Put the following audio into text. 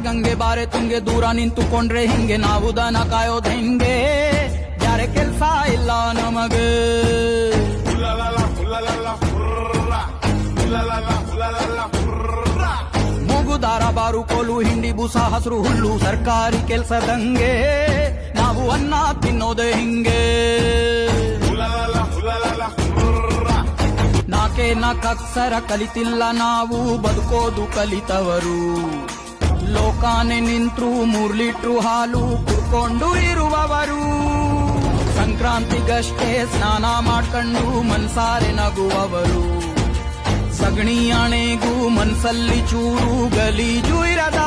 ಗಂಗೆ ಬಾರೆ ತುಂಗೆ ದೂರ ನಿಂತುಕೊಂಡ್ರೆ ಹಿಂಗೆ? ನಾವು ದನ ಕಾಯೋದ್ ಹೆಂಗೆ? ಯಾರ ಕೆಲ್ಸ ಇಲ್ಲ ನಮಗೆ. ಮೂಗುದಾರ ಬಾರು ಕೋಲು ಹಿಂಡಿ ಬೂಸ ಹಸರು ಹುಲ್ಲು ಸರ್ಕಾರಿ ಕೆಲ್ಸದಂಗೆ. ನಾವು ಅನ್ನ ತಿನ್ನೋದೆ ಹಿಂಗೆ. ನಾಕೆ ನಾಕಕ್ಷರ ಕಲಿತಿಲ್ಲ ನಾವು, ಬದುಕೋದು ಕಲಿತವರು. ಲೋಕಾನೆ ನಿಂತ್ರು ಮೂರ್ ಲೀಟ್ರು ಹಾಲು ಕುಡ್ಕೊಂಡು ಇರುವವರು. ಸಂಕ್ರಾಂತಿಗಷ್ಟೇ ಸ್ನಾನ ಮಾಡ್ಕೊಂಡು ಮನ್ಸಾರೆ ನಗುವವರು. ಸಗಣಿ ಆಣೆಗೂ ಮನ್ಸಲ್ಲಿ ಚೂರು ಗಲೀಜು ಇರದ